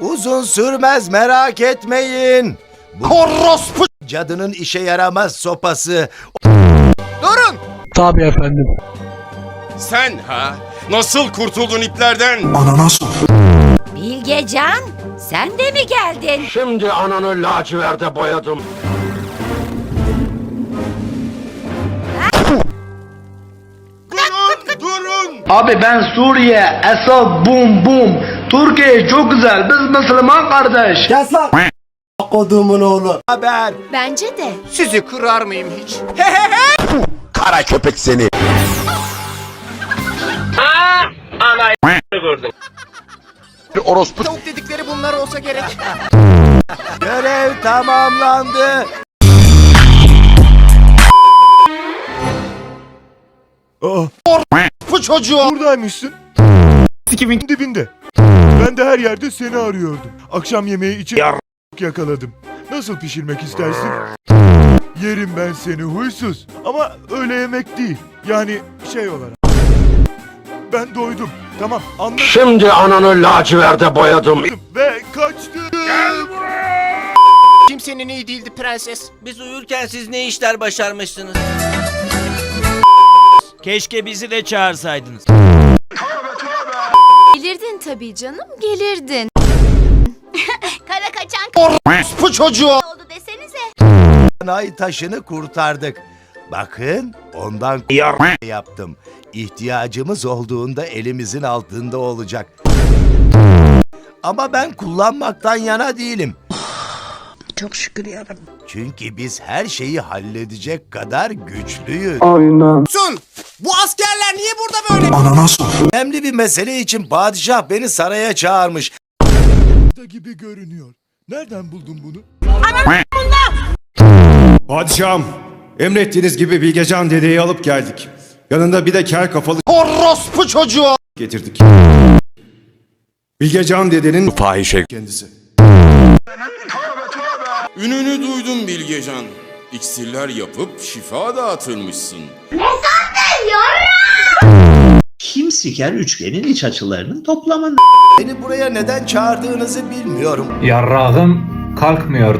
Uzun sürmez merak etmeyin. Bu Orospu. cadının işe yaramaz sopası. Durun. Tabii efendim. Sen ha? Nasıl kurtuldun iplerden? Bilgecan, sen de mi geldin? Şimdi ananı laciverde boyadım. Durun, durun. Abi ben Suriye, Esad, bum bum. Türkiye çok güzel. Biz Müslüman kardeş. Haber. Bence de. Sizi kırar mıyım hiç? Kara köpek seni. Orospu Tavuk dedikleri bunlar olsa gerek. Görev tamamlandı. Bu çocuğu. Buradaymışsın. Sikimin dibinde. Ben de her yerde seni arıyordum. Akşam yemeği için yakaladım. Nasıl pişirmek istersin? Yerim ben seni huysuz. Ama öyle yemek değil. Yani şey olarak. Ben doydum. Tamam anladım Şimdi ananı laciverde boyadım. ve kaçtım. Kimsenin iyi değildi prenses. Biz uyurken siz ne işler başarmışsınız? Keşke bizi de çağırsaydınız. Gelirdin tabii canım, gelirdin. Kara kaçan Orospu çocuğu. oldu desenize. Ay taşını kurtardık. Bakın ondan yaptım. İhtiyacımız olduğunda elimizin altında olacak. Ama ben kullanmaktan yana değilim. Çok şükür yarabbim. Çünkü biz her şeyi halledecek kadar güçlüyüz. Sun. Bu askerler niye burada böyle? Önemli bir mesele için padişah beni saraya çağırmış. Da gibi görünüyor. Nereden buldun bunu? Padişahım, emrettiğiniz gibi Bilgecan dedeyi alıp geldik. Yanında bir de kel kafalı Orospu çocuğu. getirdik. Bilgecan dedenin fahişe kendisi. Ününü duydum Bilgecan. İksirler yapıp şifa dağıtırmışsın. Kim siker üçgenin iç açılarının toplamı Beni buraya neden çağırdığınızı bilmiyorum. Yarrağım kalkmıyor.